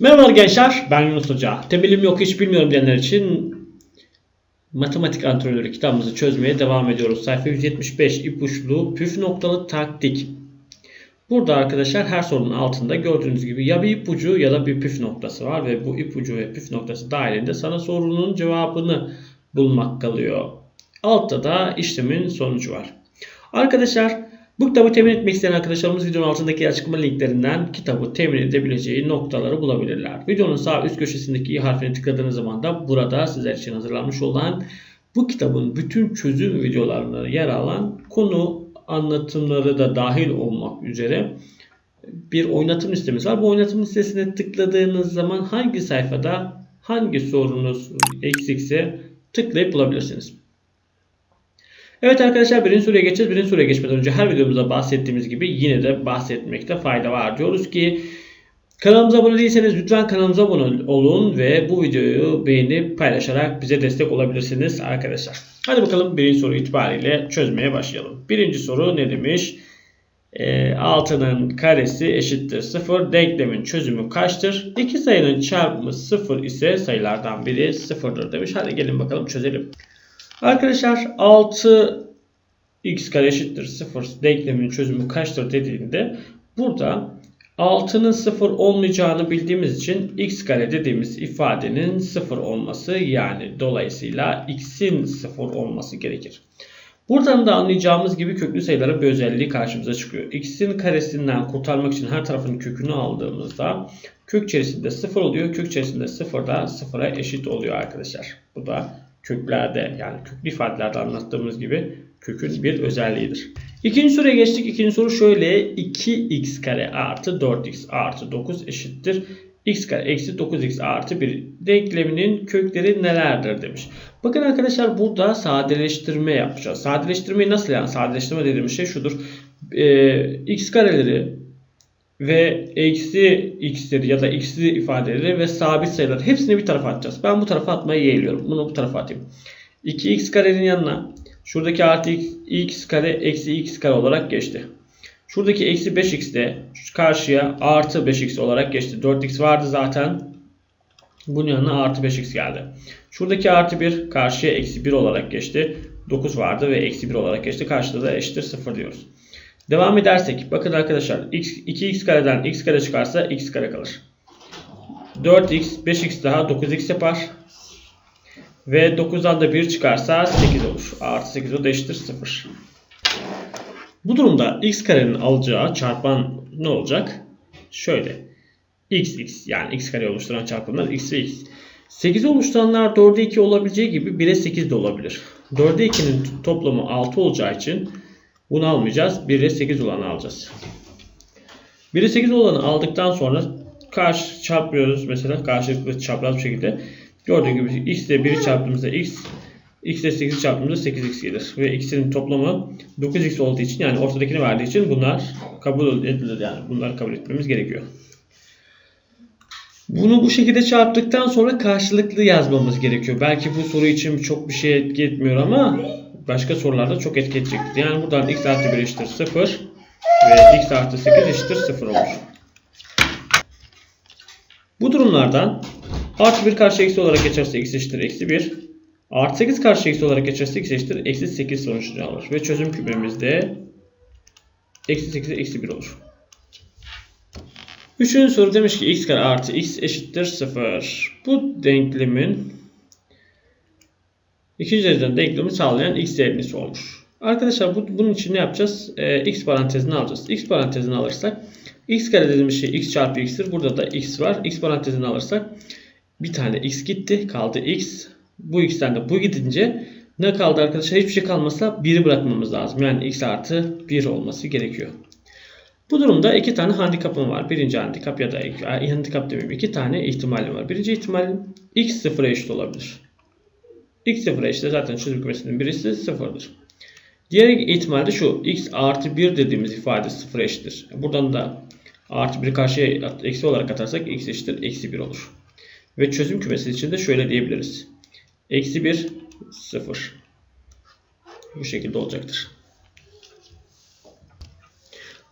Merhabalar gençler, ben Yunus Hoca. Temelim yok hiç bilmiyorum diyenler için Matematik Antrenörü kitabımızı çözmeye devam ediyoruz. Sayfa 175 ipuçlu püf noktalı taktik. Burada arkadaşlar her sorunun altında gördüğünüz gibi ya bir ipucu ya da bir püf noktası var ve bu ipucu ve püf noktası dahilinde sana sorunun cevabını bulmak kalıyor. Altta da işlemin sonucu var. Arkadaşlar bu kitabı temin etmek isteyen arkadaşlarımız videonun altındaki açıklama linklerinden kitabı temin edebileceği noktaları bulabilirler. Videonun sağ üst köşesindeki i harfini tıkladığınız zaman da burada sizler için hazırlanmış olan bu kitabın bütün çözüm videolarına yer alan konu anlatımları da dahil olmak üzere bir oynatım listemiz var. Bu oynatım listesine tıkladığınız zaman hangi sayfada hangi sorunuz eksikse tıklayıp bulabilirsiniz. Evet arkadaşlar birinci soruya geçeceğiz. Birinci soruya geçmeden önce her videomuzda bahsettiğimiz gibi yine de bahsetmekte fayda var. Diyoruz ki kanalımıza abone değilseniz lütfen kanalımıza abone olun ve bu videoyu beğenip paylaşarak bize destek olabilirsiniz arkadaşlar. Hadi bakalım birinci soru itibariyle çözmeye başlayalım. Birinci soru ne demiş? E, 6'nın karesi eşittir 0. Denklemin çözümü kaçtır? İki sayının çarpımı 0 ise sayılardan biri 0'dır demiş. Hadi gelin bakalım çözelim. Arkadaşlar 6 x kare eşittir 0 denklemin çözümü kaçtır dediğinde burada 6'nın 0 olmayacağını bildiğimiz için x kare dediğimiz ifadenin 0 olması yani dolayısıyla x'in 0 olması gerekir. Buradan da anlayacağımız gibi köklü sayıların bir özelliği karşımıza çıkıyor. x'in karesinden kurtarmak için her tarafın kökünü aldığımızda kök içerisinde 0 oluyor. Kök içerisinde 0 da 0'a eşit oluyor arkadaşlar. Bu da köklerde yani köklü ifadelerde anlattığımız gibi kökün bir özelliğidir. İkinci soruya geçtik. İkinci soru şöyle 2x kare artı 4x artı 9 eşittir. x kare eksi 9x artı 1 denkleminin kökleri nelerdir demiş. Bakın arkadaşlar burada sadeleştirme yapacağız. Sadeleştirmeyi nasıl yani? Sadeleştirme dediğimiz şey şudur. Ee, x kareleri ve eksi x'leri ya da x'li ifadeleri ve sabit sayıları hepsini bir tarafa atacağız. Ben bu tarafa atmayı yeğliyorum. Bunu bu tarafa atayım. 2x karenin yanına şuradaki artı x, x kare eksi x kare olarak geçti. Şuradaki eksi 5x de karşıya artı 5x olarak geçti. 4x vardı zaten. Bunun yanına artı 5x geldi. Şuradaki artı 1 karşıya eksi 1 olarak geçti. 9 vardı ve eksi 1 olarak geçti. Karşıda da eşittir 0 diyoruz. Devam edersek bakın arkadaşlar x, 2x kareden x kare çıkarsa x kare kalır. 4x 5x daha 9x yapar. Ve 9'dan da 1 çıkarsa 8 olur. Artı 8 o da eşittir 0. Bu durumda x karenin alacağı çarpan ne olacak? Şöyle. x x yani x kare oluşturan çarpanlar x ve x. 8 oluşturanlar 4'e 2 olabileceği gibi 1'e 8 de olabilir. 4'e 2'nin toplamı 6 olacağı için bunu almayacağız. 1 ile 8 olanı alacağız. 1 ile 8 olanı aldıktan sonra karşı çarpıyoruz. Mesela karşılıklı çapraz bir şekilde. Gördüğün gibi x ile 1'i çarptığımızda x, x ile 8'i çarptığımızda 8x gelir. Ve x'in toplamı 9x olduğu için yani ortadakini verdiği için bunlar kabul edilir. Yani bunları kabul etmemiz gerekiyor. Bunu bu şekilde çarptıktan sonra karşılıklı yazmamız gerekiyor. Belki bu soru için çok bir şey etki etmiyor ama başka sorularda çok etki edecektir. Yani buradan x artı 1 eşittir 0 ve x artı 8 eşittir 0 olur. Bu durumlardan artı 1 karşı eksi olarak geçerse x eşittir eksi 1. Artı 8 karşı eksi olarak geçerse x eşittir eksi 8 sonucunu alır. Ve çözüm kümemizde eksi 8 eksi 1 olur. Üçüncü soru demiş ki x kare artı x eşittir 0. Bu denklemin ikinci dereceden denklemi sağlayan x değerini sormuş. Arkadaşlar bu, bunun için ne yapacağız? Ee, x parantezini alacağız. x parantezini alırsak x kare dediğimiz şey x çarpı x'tir. Burada da x var. x parantezini alırsak bir tane x gitti. Kaldı x. Bu x'ten de bu gidince ne kaldı arkadaşlar? Hiçbir şey kalmasa 1'i bırakmamız lazım. Yani x artı 1 olması gerekiyor. Bu durumda iki tane handikapım var. Birinci handikap ya da iki, handikap demeyeyim. iki tane ihtimalim var. Birinci ihtimalim x sıfıra eşit olabilir. X sıfıra eşit zaten çözüm kümesinin birisi sıfırdır. Diğer ihtimal de şu. x artı 1 dediğimiz ifade sıfıra eşittir. Buradan da artı 1'i karşıya eksi olarak atarsak x eşittir eksi 1 olur. Ve çözüm kümesi için de şöyle diyebiliriz. Eksi 1 sıfır. Bu şekilde olacaktır.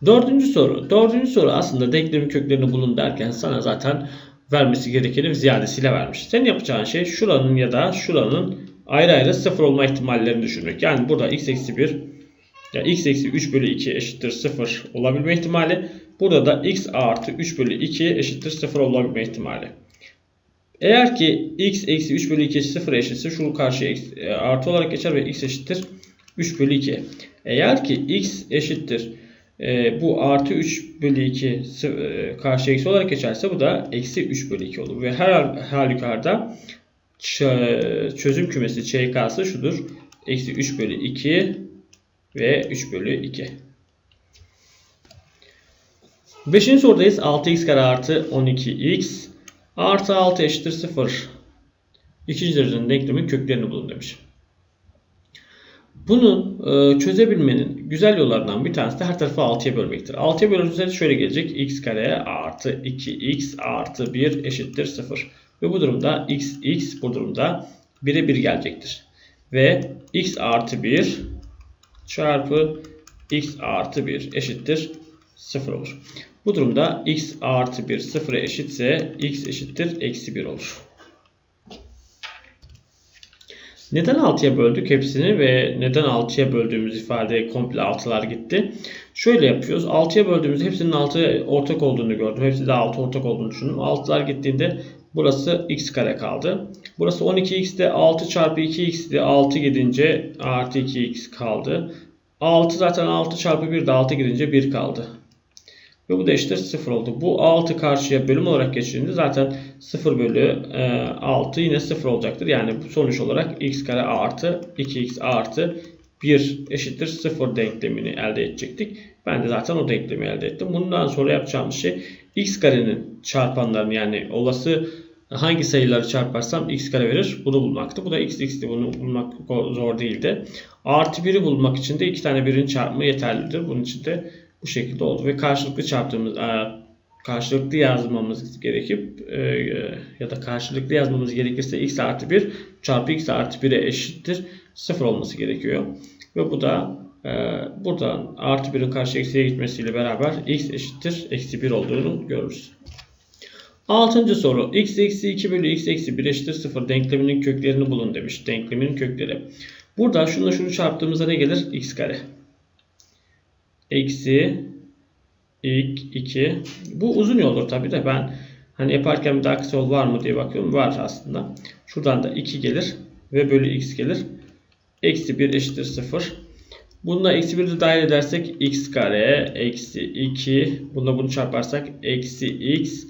Dördüncü soru. Dördüncü soru aslında denklemin köklerini bulun derken sana zaten vermesi gerekeni ziyadesiyle vermiş. Senin yapacağın şey şuranın ya da şuranın ayrı ayrı sıfır olma ihtimallerini düşünmek. Yani burada x eksi 1 ya x eksi 3 bölü 2 eşittir 0 olabilme ihtimali. Burada da x artı 3 bölü 2 eşittir 0 olabilme ihtimali. Eğer ki x eksi 3 bölü 2 0 eşitse şunu karşıya e, artı olarak geçer ve x eşittir 3 bölü 2. Eğer ki x eşittir e, bu artı 3 bölü 2 e, karşı eksi olarak geçerse bu da eksi 3 bölü 2 olur. Ve her halükarda çözüm kümesi ÇK'sı şudur. Eksi 3 bölü 2 ve 3 bölü 2. Beşinci sorudayız. 6x kare artı 12x artı 6 eşittir 0. İkinci derecenin denklemin köklerini bulun demiş. Bunu e, çözebilmenin güzel yollarından bir tanesi de her tarafı 6'ya bölmektir. 6'ya bölündüğünde şöyle gelecek. x kare artı 2x artı 1 eşittir 0. Ve bu durumda x, x bu durumda 1'e 1 gelecektir. Ve x artı 1 çarpı x artı 1 eşittir 0 olur. Bu durumda x artı 1 sıfıra eşitse x eşittir eksi 1 olur. Neden 6'ya böldük hepsini ve neden 6'ya böldüğümüz ifade komple 6'lar gitti? Şöyle yapıyoruz. 6'ya böldüğümüz hepsinin 6 ortak olduğunu gördüm. Hepsi de 6 ortak olduğunu düşündüm. 6'lar gittiğinde burası x kare kaldı. Burası 12x'de 6 çarpı 2x'de 6 gidince artı 2x kaldı. 6 zaten 6 çarpı 1 de 6 gidince 1 kaldı. Ve bu da eşittir 0 oldu. Bu 6 karşıya bölüm olarak geçtiğinde zaten 0 bölü 6 e, yine 0 olacaktır. Yani sonuç olarak x kare artı 2x artı 1 eşittir 0 denklemini elde edecektik. Ben de zaten o denklemi elde ettim. Bundan sonra yapacağımız şey x karenin çarpanlarını yani olası hangi sayıları çarparsam x kare verir bunu bulmaktı. Bu da x x'ti bunu bulmak zor değildi. Artı 1'i bulmak için de iki tane birin çarpımı yeterlidir. Bunun için de bu şekilde oldu ve karşılıklı çarptığımız e, karşılıklı yazmamız gerekip e, ya da karşılıklı yazmamız gerekirse x artı 1 çarpı x artı 1'e eşittir 0 olması gerekiyor. Ve bu da e, buradan artı 1'in karşı eksiye gitmesiyle beraber x eşittir eksi 1 olduğunu görürüz. Altıncı soru. x eksi 2 bölü x eksi 1 eşittir 0 denkleminin köklerini bulun demiş. Denklemin kökleri. Burada şununla şunu çarptığımızda ne gelir? x kare eksi ilk 2. Bu uzun yoldur tabi de ben hani yaparken bir daha kısa yol var mı diye bakıyorum. Var aslında. Şuradan da 2 gelir ve bölü x gelir. Eksi 1 eşittir 0. Bununla eksi 1'i dahil edersek x kare eksi 2. Bununla bunu çarparsak eksi x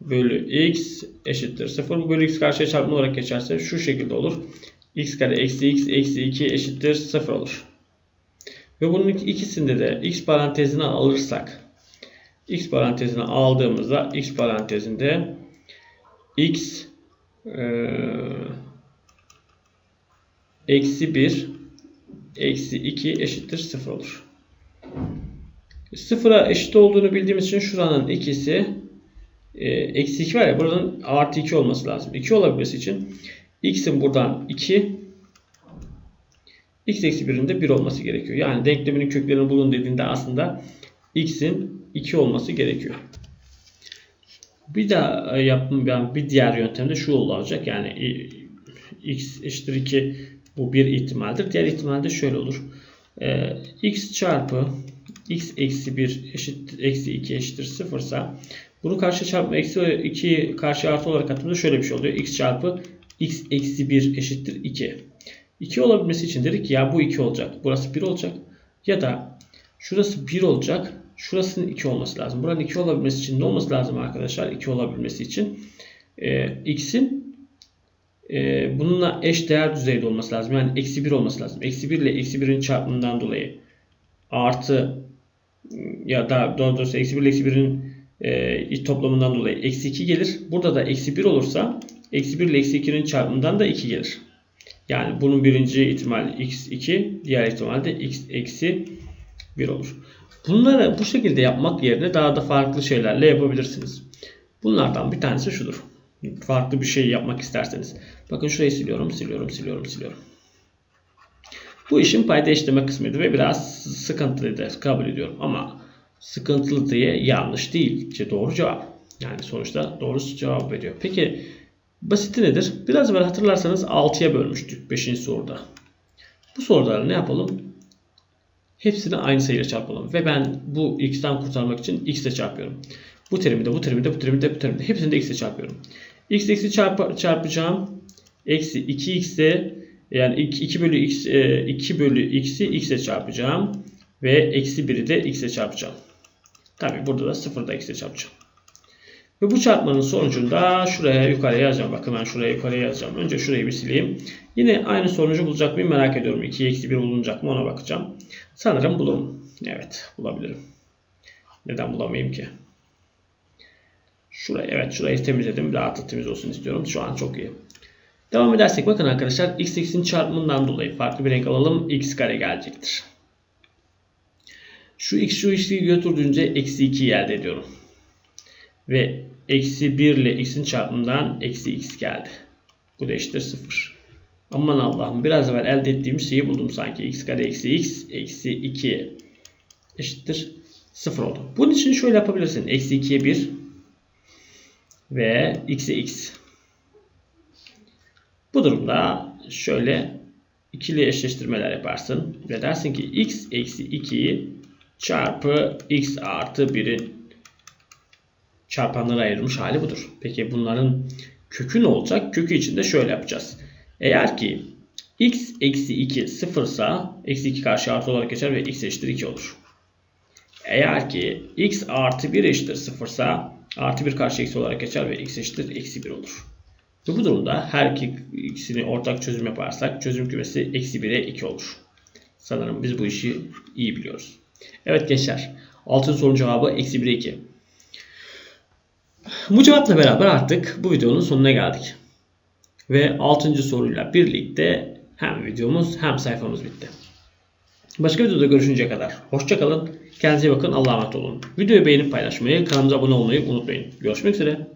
bölü x eşittir 0. Bu bölü x karşıya çarpma olarak geçerse şu şekilde olur. x kare eksi x eksi 2 eşittir 0 olur. Ve bunun ikisinde de x parantezine alırsak x parantezine aldığımızda x parantezinde x e, eksi 1 eksi 2 eşittir 0 olur. Sıfıra eşit olduğunu bildiğimiz için şuranın ikisi e, eksi 2 var ya buradan artı 2 olması lazım. 2 olabilmesi için x'in buradan 2 x eksi 1'in de 1 olması gerekiyor. Yani denkleminin köklerini bulun dediğinde aslında x'in 2 olması gerekiyor. Bir daha yapım bir diğer yöntemde şu olacak. Yani x eşittir 2 bu bir ihtimaldir. Diğer ihtimalde şöyle olur. Ee, x çarpı x eksi 1 eşit eksi 2 eşittir 0 ise bunu karşı çarpma eksi 2 karşı artı olarak attığımızda şöyle bir şey oluyor. x çarpı x eksi 1 eşittir 2. 2 olabilmesi için dedik ki ya bu 2 olacak. Burası 1 olacak. Ya da şurası 1 olacak. Şurasının 2 olması lazım. Buranın 2 olabilmesi için ne olması lazım arkadaşlar? 2 olabilmesi için e, x'in e, bununla eş değer düzeyde olması lazım. Yani eksi 1 olması lazım. Eksi 1 ile eksi 1'in çarpımından dolayı artı ya da doğrusu eksi 1 ile eksi 1'in e, toplamından dolayı eksi 2 gelir. Burada da eksi 1 olursa eksi 1 ile eksi 2'nin çarpımından da 2 gelir. Yani bunun birinci ihtimal x2, diğer ihtimal de x eksi 1 olur. Bunları bu şekilde yapmak yerine daha da farklı şeylerle yapabilirsiniz. Bunlardan bir tanesi şudur. Farklı bir şey yapmak isterseniz. Bakın şurayı siliyorum, siliyorum, siliyorum, siliyorum. Bu işin payda işleme kısmıydı ve biraz sıkıntılıydı. Kabul ediyorum ama sıkıntılı diye yanlış değil. İşte doğru cevap. Yani sonuçta doğru cevap veriyor. Peki basiti nedir? Biraz evvel hatırlarsanız 6'ya bölmüştük 5. soruda. Bu soruda ne yapalım? Hepsini aynı sayıyla çarpalım. Ve ben bu x'ten kurtarmak için x ile çarpıyorum. Bu terimi de bu terimi de bu terimi de bu terimi de hepsini de x ile çarpıyorum. x eksi çarp çarpacağım. Eksi 2x'e yani 2 bölü x 2 bölü x'i x ile çarpacağım. Ve eksi 1'i de x ile çarpacağım. Tabi burada da 0 da x ile çarpacağım. Ve bu çarpmanın sonucunda şuraya yukarıya yazacağım. Bakın ben şuraya yukarıya yazacağım. Önce şurayı bir sileyim. Yine aynı sonucu bulacak mıyım merak ediyorum. 2 eksi 1 bulunacak mı ona bakacağım. Sanırım bulurum. Evet bulabilirim. Neden bulamayayım ki? Şurayı evet şurayı temizledim. Rahatlı temiz olsun istiyorum. Şu an çok iyi. Devam edersek bakın arkadaşlar x x'in çarpımından dolayı farklı bir renk alalım. x kare gelecektir. Şu x şu x'i götürdüğünce eksi 2'yi elde ediyorum. Ve eksi 1 ile x'in çarpımından eksi x geldi. Bu da eşittir 0. Aman Allah'ım biraz evvel elde ettiğimiz şeyi buldum sanki. x kare eksi x eksi 2 eşittir 0 oldu. Bunun için şöyle yapabilirsin. Eksi 2'ye 1 ve x'e x. Bu durumda şöyle ikili eşleştirmeler yaparsın. Ve dersin ki x eksi 2'yi çarpı x artı 1'in çarpanlara ayrılmış hali budur. Peki bunların kökü ne olacak? Kökü için de şöyle yapacağız. Eğer ki x eksi 2 sıfırsa eksi 2 karşı artı olarak geçer ve x eşittir 2 olur. Eğer ki x artı 1 eşittir sıfırsa artı 1 karşı eksi olarak geçer ve x eşittir eksi 1 olur. Ve bu durumda her iki ikisini ortak çözüm yaparsak çözüm kümesi eksi 1'e 2 olur. Sanırım biz bu işi iyi biliyoruz. Evet gençler. Altın sorunun cevabı eksi 1'e 2. Bu cevapla beraber artık bu videonun sonuna geldik. Ve 6. soruyla birlikte hem videomuz hem sayfamız bitti. Başka videoda görüşünceye kadar hoşçakalın. Kendinize bakın. Allah'a emanet olun. Videoyu beğenip paylaşmayı, kanalımıza abone olmayı unutmayın. Görüşmek üzere.